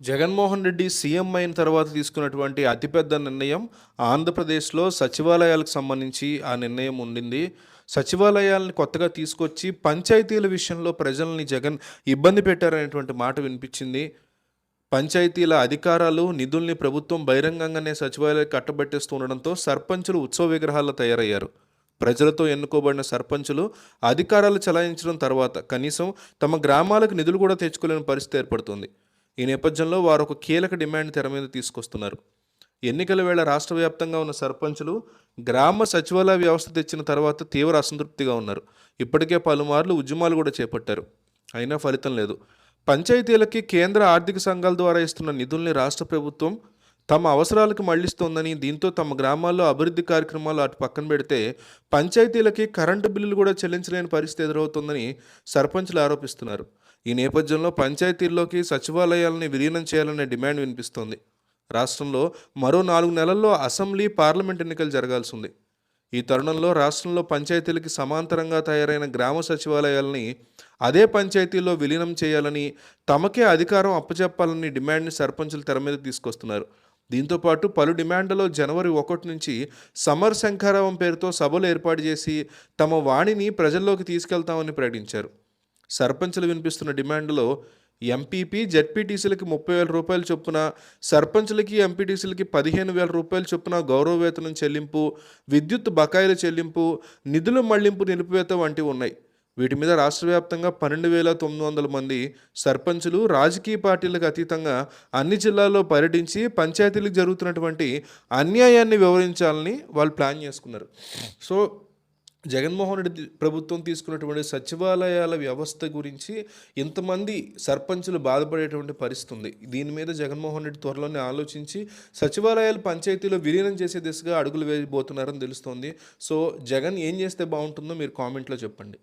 Jaganmohan Reddy CM అయిన తర్వాత తీసుకున్నటువంటి అతిపెద్ద నిర్ణయం ఆంధ్రప్రదేశ్లో సచివాలయాలకు సంబంధించి ఆ నిర్ణయం ఉండింది. సచివాలయాలను కొత్తగా తీసుకొచ్చి పంచాయతీల విషయంలో ప్రజల్ని జగన్ ఇబ్బంది పెట్టారనేటువంటి మాట వినిపించింది. పంచాయతీల అధికారాలు నిధుల్ని ప్రభుత్వం బహిరంగంగానే సచివాలయాలు కట్టబెట్టేస్తూ ఉండడంతో సర్పంచులు ఉత్సవ విగ్రహాల్లో తయారయ్యారు. ప్రజలతో ఎన్నుకోబడిన సర్పంచులు అధికారాలు చలాయించడం తర్వాత కనీసం తమ గ్రామాలకు నిధులు కూడా తెచ్చుకోలేని పరిస్థితి ఏర్పడుతుంది. ఈ నేపథ్యంలో వారు ఒక కీలక డిమాండ్ తెర మీద తీసుకొస్తున్నారు. ఎన్నికల వేళ రాష్ట్ర వ్యాప్తంగా ఉన్న సర్పంచులు గ్రామ సచివాలయ వ్యవస్థ తెచ్చిన తర్వాత తీవ్ర అసంతృప్తిగా ఉన్నారు. ఇప్పటికే పలుమార్లు ఉద్యమాలు కూడా చేపట్టారు. అయినా ఫలితం లేదు. పంచాయతీలకి కేంద్ర ఆర్థిక సంఘాల ద్వారా ఇస్తున్న నిధుల్ని రాష్ట్ర ప్రభుత్వం తమ అవసరాలకు మళ్ళిస్తోందని దీంతో తమ గ్రామాల్లో అభివృద్ధి కార్యక్రమాలు అటు పక్కన పెడితే పంచాయతీలకి కరెంటు బిల్లులు కూడా చెల్లించలేని పరిస్థితి ఎదురవుతోందని సర్పంచులు ఆరోపిస్తున్నారు. ఈ నేపథ్యంలో పంచాయతీల్లోకి సచివాలయాలని విలీనం చేయాలనే డిమాండ్ వినిపిస్తోంది. రాష్ట్రంలో మరో నాలుగు నెలల్లో అసెంబ్లీ పార్లమెంట్ ఎన్నికలు జరగాల్సి ఉంది ఈ తరుణంలో రాష్ట్రంలో పంచాయతీలకి సమాంతరంగా తయారైన గ్రామ సచివాలయాలని అదే పంచాయతీలో విలీనం చేయాలని తమకే అధికారం అప్పచెప్పాలని డిమాండ్ని సర్పంచులు తెర మీద తీసుకొస్తున్నారు. దీంతోపాటు పలు డిమాండ్లలో జనవరి ఒకటి నుంచి సమర్ శంఖారావం పేరుతో సభలు ఏర్పాటు చేసి తమ వాణిని ప్రజల్లోకి తీసుకెళ్తామని ప్రకటించారు. సర్పంచులు వినిపిస్తున్న డిమాండ్లో ఎంపీపీ జెడ్పీటీసీలకి ముప్పై వేల రూపాయలు చొప్పున సర్పంచ్లకి ఎంపీటీసీలకి పదిహేను వేల రూపాయల చొప్పున గౌరవ వేతనం చెల్లింపు విద్యుత్ బకాయిల చెల్లింపు నిధుల మళ్ళింపు నిలిపివేత వంటివి ఉన్నాయి. వీటి మీద రాష్ట్ర వ్యాప్తంగా పన్నెండు వేల తొమ్మిది వందల మంది సర్పంచులు రాజకీయ పార్టీలకు అతీతంగా అన్ని జిల్లాల్లో పర్యటించి పంచాయతీలకు జరుగుతున్నటువంటి అన్యాయాన్ని వివరించాలని వాళ్ళు ప్లాన్ చేసుకున్నారు. సో జగన్మోహన్ రెడ్డి ప్రభుత్వం తీసుకున్నటువంటి సచివాలయాల వ్యవస్థ గురించి ఇంతమంది సర్పంచులు బాధపడేటువంటి పరిస్థితి ఉంది దీని మీద జగన్మోహన్ రెడ్డి త్వరలోనే ఆలోచించి సచివాలయాలు పంచాయతీలో విలీనం చేసే దిశగా అడుగులు వేయబోతున్నారని తెలుస్తోంది. సో జగన్ ఏం చేస్తే బాగుంటుందో మీరు కామెంట్లో చెప్పండి.